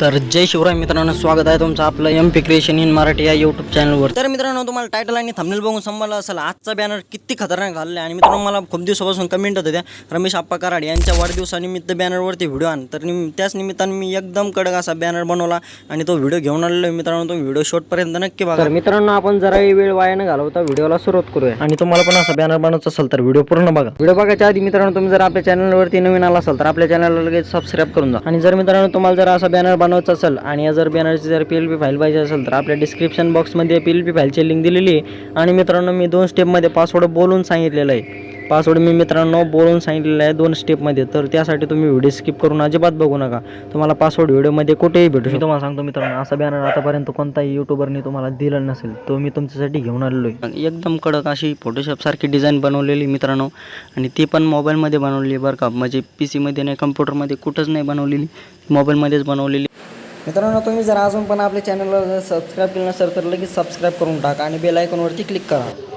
तर जय शिवराय मित्रांनो स्वागत आहे तुमचं आपलं M P creation in Marathi या यूट्यूब चॅनलवर तर मित्रांनो तुम्हाला टायटल आणि थंबनेल बघून समजलं असेल आजचा बॅनर किती खतरनाक झालेला आहे. आणि मित्रांनो मला खूप दिवसापासून कमेंट होत्या रमेश आप्पा कराड यांच्या वाढदिवसानिमित्त बॅनरवरती व्हिडिओ आण तर निम त्याच निमित्ताने मी एकदम कडक असा बॅनर बनवला आणि तो व्हिडिओ घेऊन आलेलो मित्रांनो तो व्हिडिओ शॉर्टपर्यंत नक्की बघा. तर मित्रांनो आपण जराही वेळ वाया न घालवता व्हिडिओला सुरुवात करूया. आणि तुम्हाला पण असा बॅनर बनवायचा असेल तर व्हिडिओ पूर्ण बघा. व्हिडिओ बघायच्या आधी मित्रांनो तुम्ही जर आपल्या चॅनलवरती नवीन आला असाल तर आपल्या चॅनलला लगेच सबस्क्राईब करून जा. आणि जर मित्रांनो तुम्हाला जर असा बॅनर बनवायचं असेल आणि या जर बॅनरची जर पी एल पी फाईल पाहिजे असेल तर आपल्या डिस्क्रिप्शन बॉक्समध्ये पी एल पी फाईलची लिंक दिलेली आहे. आणि मित्रांनो मी दोन स्टेपमध्ये पासवर्ड बोलून सांगितलेलं आहे. पासवर्ड मी मित्रांनो बोलून सांगितलेलं आहे दोन स्टेपमध्ये तर त्यासाठी तुम्ही व्हिडिओ स्किप करून अजिबात बघू नका. तुम्हाला पासवर्ड व्हिडिओमध्ये कुठेही भेटू शकतो. तुम्हाला सांगतो मित्रांनो असा बॅनर आतापर्यंत कोणताही युट्यूबरनी तुम्हाला दिला नसेल तो मी तुमच्यासाठी घेऊन आलेलो आहे. एकदम कडक अशी फोटोशॉपसारखी डिझाईन बनवलेली मित्रांनो. आणि ती पण मोबाईलमध्ये बनवलेली आहे बरं का. म्हणजे पी सीमध्ये नाही कम्प्युटरमध्ये कुठंच नाही बनवलेली. मोबाईलमध्येच बनवलेली. मित्रांनो तुम्ही जर अजून पण आपल्या चॅनलला जर सबस्क्राईब केलं नसेल तर लगेच सबस्क्राईब करून टाका आणि बेल आयकॉनवरती क्लिक करा.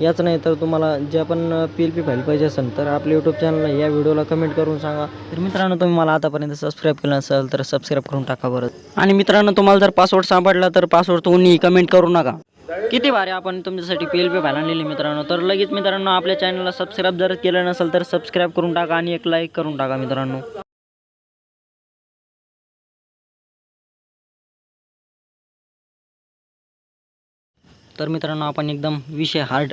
याच नाही तर तुम्हाला ज्या पण पी एल पी फाईल पाहिजे असेल तर आपल्या यूट्यूब चॅनलला या व्हिडिओला कमेंट करून सांगा. तर मित्रांनो तुम्ही मला आतापर्यंत सबस्क्राईब केलं नसेल तर सबस्क्राईब करून टाका बरं. आणि मित्रांनो तुम्हाला जर पासवर्ड सापडला तर पासवर्ड तुम्ही कमेंट करू नका. किती भारी आपण तुमच्यासाठी पी एल पी फाईल आणलेली मित्रांनो. तर लगेच मित्रांनो आपल्या चॅनलला सबस्क्राईब जर केलं नसेल तर सबस्क्राईब करून टाका आणि एक लाईक करून टाका मित्रांनो. तर मित्रांनो आपण एकदम विषय हार्ड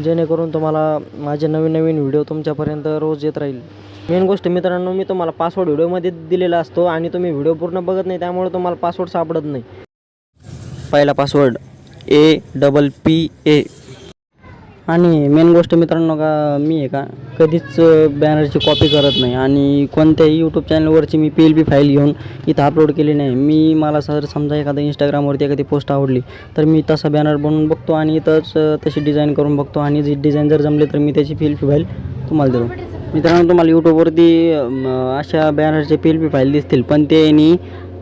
जेणेकरून तुम्हाला माझे नवीन नवीन व्हिडिओ तुमच्यापर्यंत रोज येत राहील. मेन गोष्ट मित्रांनो मी तुम्हाला पासवर्ड व्हिडिओमध्ये दिलेला असतो आणि तुम्ही व्हिडिओ पूर्ण बघत नाही त्यामुळे तुम्हाला पासवर्ड सापडत नाही. पहिला password A double P A आणि मेन गोष्ट मित्रांनो का मी आहे का कधीच बॅनरची कॉपी करत नाही. आणि कोणत्याही यूट्यूब चॅनलवरची मी पी एल पी फाईल घेऊन इथं अपलोड केली नाही. मी मला सर समजा एखादा इंस्टाग्रामवरती एखादी पोस्ट आवडली तर मी तसा बॅनर बनवून बघतो आणि इथंच तशी डिझाईन करून बघतो. आणि जी डिझाईन जर जमली तर मी त्याची पी एल पी फाईल तुम्हाला देतो. मित्रांनो तुम्हाला यूट्यूबवरती अशा बॅनरचे पी एल पी फाईल दिसतील. पण ते नी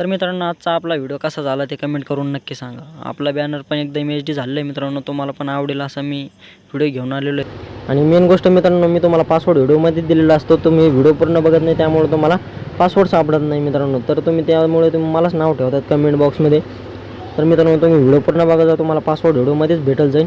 तर मित्रांनो आजचा आपला व्हिडिओ कसा झाला ते कमेंट करून नक्की सांगा. आपला बॅनर पण एकदम एच डी झालेला आहे मित्रांनो तुम्हाला पण आवडेल असा मी व्हिडिओ घेऊन आलेलो आहे. आणि मेन गोष्ट मित्रांनो मी तुम्हाला पासवर्ड व्हिडिओमध्ये दिलेला असतो. तुम्ही व्हिडिओ पूर्ण बघत नाही त्यामुळे तुम्हाला पासवर्ड सापडत नाही मित्रांनो. तर तुम्ही त्यामुळे तुम्ही मलाच नाव ठेवतात कमेंट बॉक्समध्ये तर मित्रांनो तुम्ही व्हिडिओ पूर्ण बघा तुम्हाला पासवर्ड व्हिडिओमध्येच भेटल जाईल.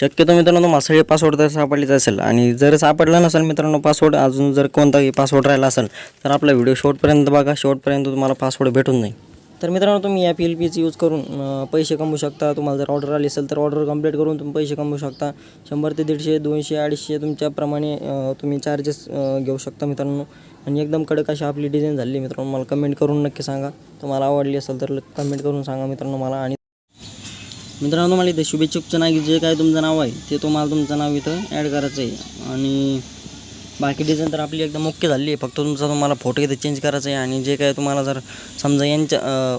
शक्यतो मित्रांनो मासळी पासवर्ड जर सापडलेच असेल. आणि जर सापडला नसेल मित्रांनो पासवर्ड अजून जर कोणताही पासवर्ड राहिला असेल तर आपला व्हिडिओ शेवटपर्यंत बघा. शेवटपर्यंत तुम्हाला पासवर्ड भेटून जाईल. तर मित्रांनो तुम्ही या पी एल पीची यूज करून पैसे कमवू शकता. तुम्हाला जर ऑर्डर आली असेल तर ऑर्डर कंप्लीट करून तुम्ही पैसे कमवू शकता. शंभर ते दीडशे दोनशे अडीचशे तुमच्याप्रमाणे तुम्ही चार्जेस घेऊ शकता मित्रांनो. आणि एकदम कडक अशी आपली डिझाईन झाली मित्रांनो मला कमेंट करून नक्की सांगा. तुम्हाला आवडली असेल तर कमेंट करून सांगा मित्रांनो मला. आणि मित्रांनो तुम्हाला इथे शुभेच्छुकचं नाव जे काय तुमचं नाव आहे ते तुम्हाला तुमचं नाव इथं ॲड करायचं आहे आणि बाकी डिझाईन तर आपली एकदम ओके झाली आहे. फक्त तुमचा तुम्हाला फोटो इथे चेंज करायचा आहे आणि जे काय तुम्हाला जर समजा यांच्या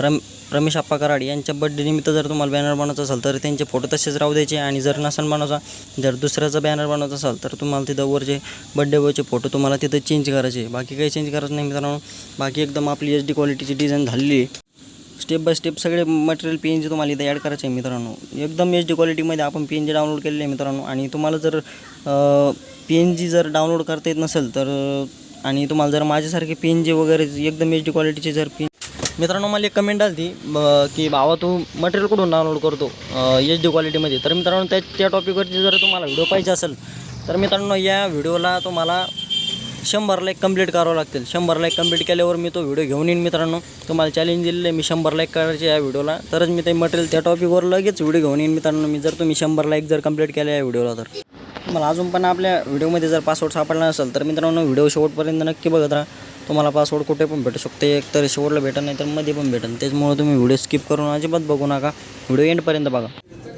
रम रमेश आप्पा कराड यांच्या बड्डे निमित्त जर तुम्हाला बॅनर बनवायचा असेल तर त्यांचे फोटो तसेच राहू द्यायचे. आणि जर नसेल बनवायचा जर दुसऱ्याचा बॅनर बनवायचा असेल तर तुम्हाला तिथं वरचे बड्डे बॉयचे फोटो तुम्हाला तिथं चेंज करायचे. बाकी काही चेंज करायचं नाही मित्रांनो. बाकी एकदम आपली एच डी क्वालिटीची डिझाईन झालेली आहे. स्टेप बाय स्टेप सगळे मटेरियल पी एन जी तुम्हाला इथे ॲड करायचे आहे मित्रांनो. एकदम एच डी क्वालिटीमध्ये आपण पी एन जी डाउनलोड केलेले आहे मित्रांनो. आणि तुम्हाला जर पी एन जी जर डाउनलोड करता येत नसेल तर आणि तुम्हाला जर माझ्यासारखे पी एन जी वगैरे एकदम एच डी क्वालिटीचे जर पी मित्रांनो मला एक कमेंट आली ती की भावा तू मटेरियल कुठून डाउनलोड करतो एच डी क्वालिटीमध्ये तर मित्रांनो त्या त्या टॉपिकवरती जर तुम्हाला व्हिडिओ पाहिजे असेल तर मित्रांनो या व्हिडिओला तुम्हाला शंभर लाईक कंप्लीट करावं लागतील. शंभर लाईक कंप्लीट केल्यावर मी तो व्हिडिओ घेऊन येईन मित्रांनो. तुम्हाला चॅलेंज दिलेलं आहे मी शंभर लाईक करायचे या व्हिडिओला तरच मी ते मटेरियल त्या टॉपिकवर लगेच व्हिडिओ घेऊन येईन मित्रांनो. मी जर तुम्ही शंभर लाईक जर कंप्लीट केल्या या व्हिडिओला तर. मला अजून पण आपल्या व्हिडिओमध्ये जर पासवर्ड सापडला नसेल तर मित्रांनो व्हिडिओ शेवटपर्यंत नक्की बघत राहा. तुम्हाला पासवर्ड कुठे पण भेटू शकते. एक तर शेवटला भेटत नाही तर मध्ये पण भेटेल त्याच्यामुळे तुम्ही व्हिडिओ स्किप करून अजिबात बघू नका. व्हिडिओ एंडपर्यंत बघा.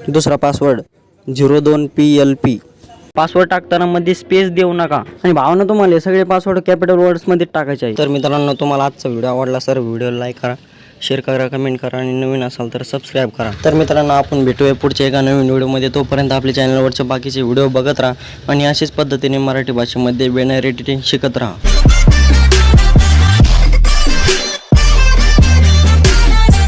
दुसरा पासवर्ड झिरो दोन पी एल पी पासवर्ड टाकताना मध्ये स्पेस देऊ नका. आणि भावना तुम्हाला सगळे पासवर्ड कॅपिटल वर्ड्समध्ये टाकायचे आहे तर मित्रांनो तुम्हाला आजचा व्हिडिओ आवडला सर व्हिडिओ लाईक करा शेअर करा कमेंट करा आणि नवीन असाल तर सबस्क्राईब करा. तर मित्रांनो आपण भेटूया पुढच्या एका नवीन व्हिडिओमध्ये तोपर्यंत आपल्या चॅनलवरचे बाकीचे व्हिडिओ बघत राहा आणि अशाच पद्धतीने मराठी भाषेमध्ये बॅनर एडिटिंग शिकत राहा.